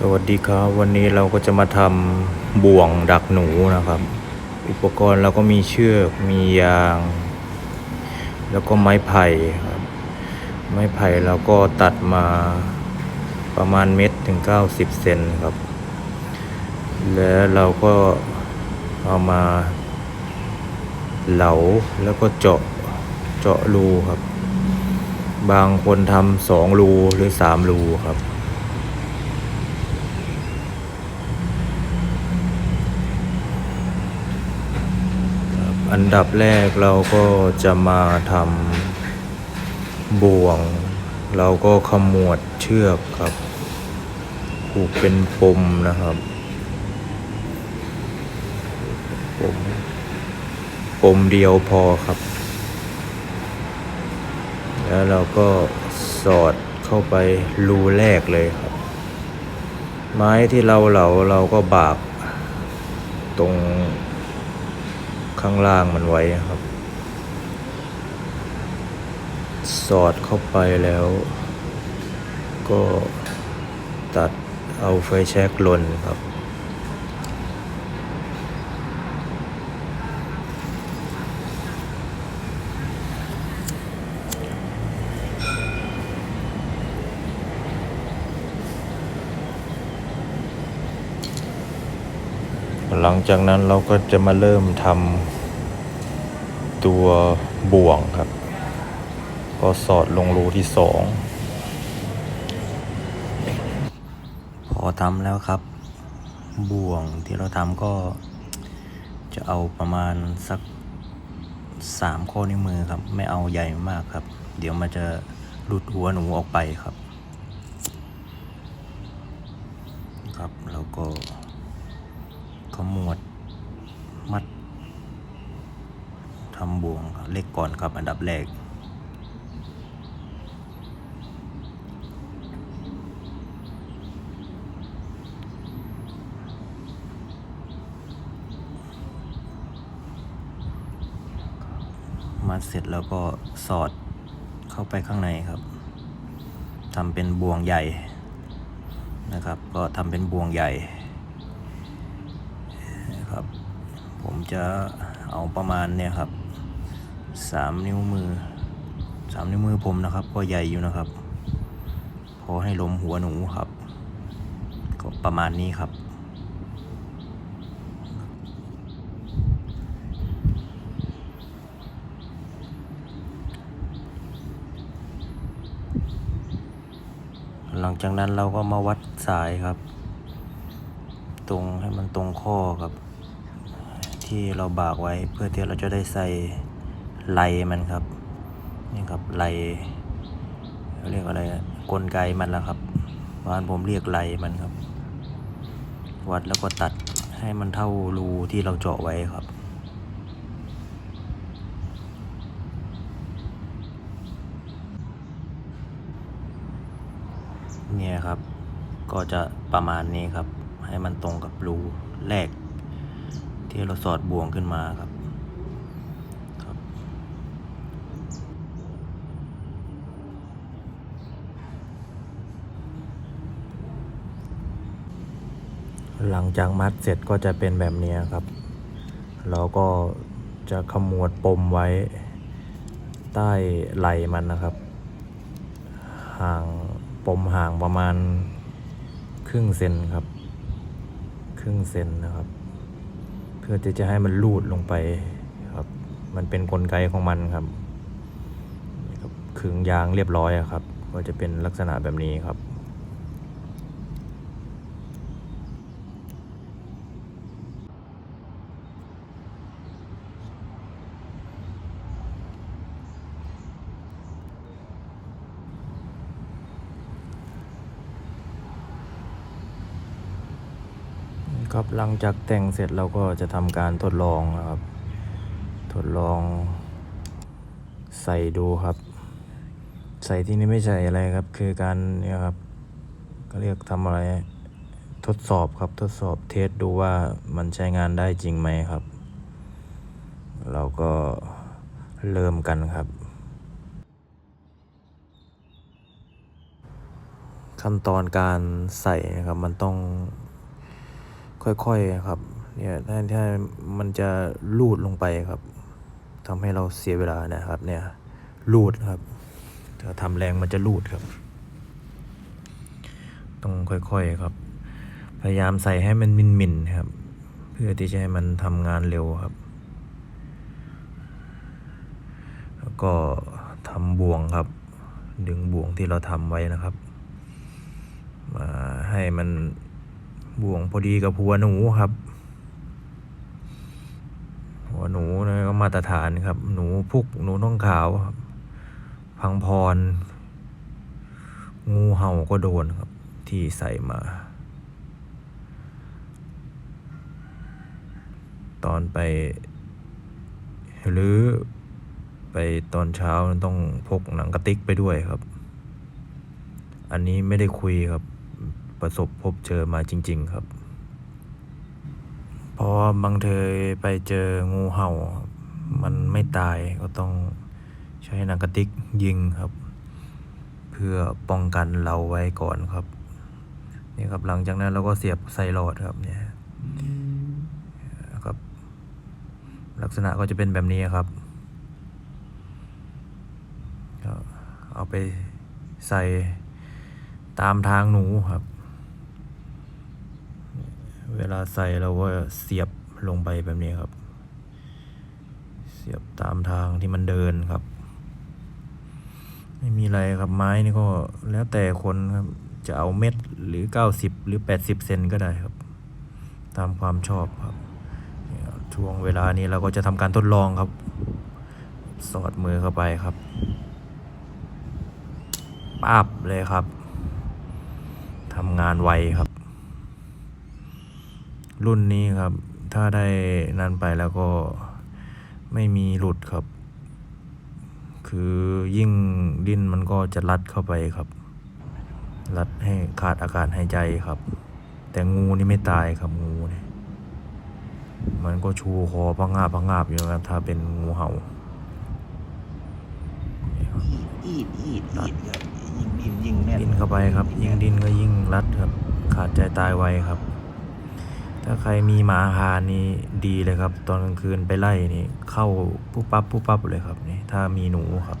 สวัสดีครับวันนี้เราก็จะมาทำบ่วงดักหนูนะครับ อุปกรณ์เราก็มีเชือกมียาง แล้วก็ไม้ไผ่ครับ ไม้ไผ่เราก็ตัดมาประมาณเม็ดถึง 90 เซนครับ แล้วเราก็เอามาเหลาแล้วก็เจาะเจาะรูครับ บางคนทำสองรูหรือสามรูครับ อันดับแรกเราก็จะมาทำบ่วง เราก็ขมวดเชือกครับผูกเป็นปมนะครับปมปมเดียวพอครับ แล้วเราก็สอดเข้าไปรูแรกเลยครับ ไม้ที่เราเหลาเราก็บากตรง ข้างล่างมันไว้ครับ สอดเข้าไปแล้ว ก็ตัดเอาไฟแช็กลนครับ หลังจากนั้นเราก็จะมาเริ่มทำ ตัวบ่วงครับ ก็สอดลงรูที่สองพอทำแล้วครับ บ่วงที่เราทำก็จะเอาประมาณสักสามข้อนิ้วมือครับ ไม่เอาใหญ่มากครับ เดี๋ยวมันจะหลุดหัวหนูออกไปครับ ครับแล้วก็ขมวดมัด ทำบ่วงเล็กก่อนครับอันดับแรก มัดเสร็จแล้วก็สอดเข้าไปข้างในครับทำเป็นบ่วงใหญ่นะครับ ก็ทำเป็นบ่วงใหญ่นะครับ ผมจะเอาประมาณเนี่ยครับ สามนิ้วมือสามนิ้วมือผมนะครับ ก็ใหญ่อยู่นะครับ พอให้ลมหัวหนูครับ ก็ประมาณนี้ครับหลังจากนั้นเราก็มาวัดสายครับ ตรงให้มันตรงข้อกับ ที่เราบากไว้เพื่อที่เราจะได้ใส่ ไหลมันครับ นี่ครับไหลเขาเรียกอะไรกลไกมันละครับบ้านผมเรียกไหลมันครับ วัดแล้วก็ตัดให้มันเท่ารูที่เราเจาะไว้ครับเนี่ยครับ ก็จะประมาณนี้ครับ ให้มันตรงกับรูแรก ที่เราสอดบ่วงขึ้นมาครับ หลังจากมัดเสร็จก็จะเป็นแบบนี้ครับเราก็จะขมวดปมไว้ ใต้ไหล่มันนะครับ ห่างปมห่างประมาณครึ่งเซนครับ ครึ่งเซนนะครับ เพื่อที่จะให้มันลูดลงไปครับ มันเป็นนกลไกของมันครับขึงยางเรียบร้อยครับ ก็จะเป็นลักษณะแบบนี้ครับ ครับหลังจากแต่งเสร็จเราก็จะทำการทดลองนะครับ ทดลอง ใส่ดูครับ ใส่ที่นี่ไม่ใช่อะไรครับ คือการเนี่ยครับก็เรียกทำอะไรทดสอบครับทดสอบเทสดูว่ามันใช้งานได้จริงไหมครับ เราก็เริ่มกันครับ ขั้นตอนการใส่นะครับมันต้อง ค่อยๆครับ เนี่ยถ้าถ้ามันจะลูดลงไปครับทำให้เราเสียเวลานะครับ เนี่ยลูดครับถ้าทำแรงมันจะลูดครับ ต้องค่อยๆครับ พยายามใส่ให้มันมินๆครับ เพื่อที่จะให้มันทำงานเร็วครับ แล้วก็ทำบ่วงครับ ดึงบ่วงที่เราทำไว้นะครับ มาให้มัน บ่วงพอดีกับหัวหนูครับ หัวหนูนะก็มาตรฐานครับ หนูพุกหนูน่องขาวครับ พังพร งูเห่าก็โดนครับ ที่ใส่มา ตอนไป หรือไปตอนเช้าต้องพกหนังกระติกไปด้วยครับ อันนี้ไม่ได้คุยครับ ประสบพบเจอมาจริง ๆ ครับเพราะบางเทยไปเจองูเห่า มันไม่ตายก็ต้องใช้หนังกระติกยิงครับ เพื่อป้องกันเราไว้ก่อนครับนี่ครับหลังจากนั้นเราก็เสียบใส่หลอดครับเนี่ยครับ ลักษณะก็จะเป็นแบบนี้ครับเอาไปใส่ตามทางหนูครับ เวลาใส่เราก็เสียบลงไปแบบนี้ครับ เสียบตามทางที่มันเดินครับ ไม่มีอะไรครับไม้นี่ก็แล้วแต่คนครับจะเอาเม็ดหรือเก้าสิบหรือแปดสิบเซนก็ได้ครับ ตามความชอบครับช่วงเวลานี้เราก็จะทำการทดลองครับ สอดมือเข้าไปครับปับเลยครับทำงานไวครับ รุ่นนี้ครับ ถ้าได้นั่นไปแล้วก็ไม่มีหลุดครับ คือยิ่งดิ้นมันก็จะรัดเข้าไปครับ รัดให้ขาดอากาศหายใจครับ แต่งูนี่ไม่ตายครับงูเนี่ยมันก็ชูคอพังงาบพังงาบอยู่นะครับถ้าเป็นงูเห่านี่ครับอีดอีดอีดครับยิงดินยิงแน่นดิ้นเข้าไปครับ ยิ่งดิ้นก็ยิ่งรัดครับ ขาดใจตายไวครับ ถ้าใครมีหมาหานี่ดีเลยครับ ตอนกลางคืนไปไล่นี่ เข้าปุ๊บปั๊บปุ๊บปั๊บเลยครับนี่ถ้ามีหนูครับ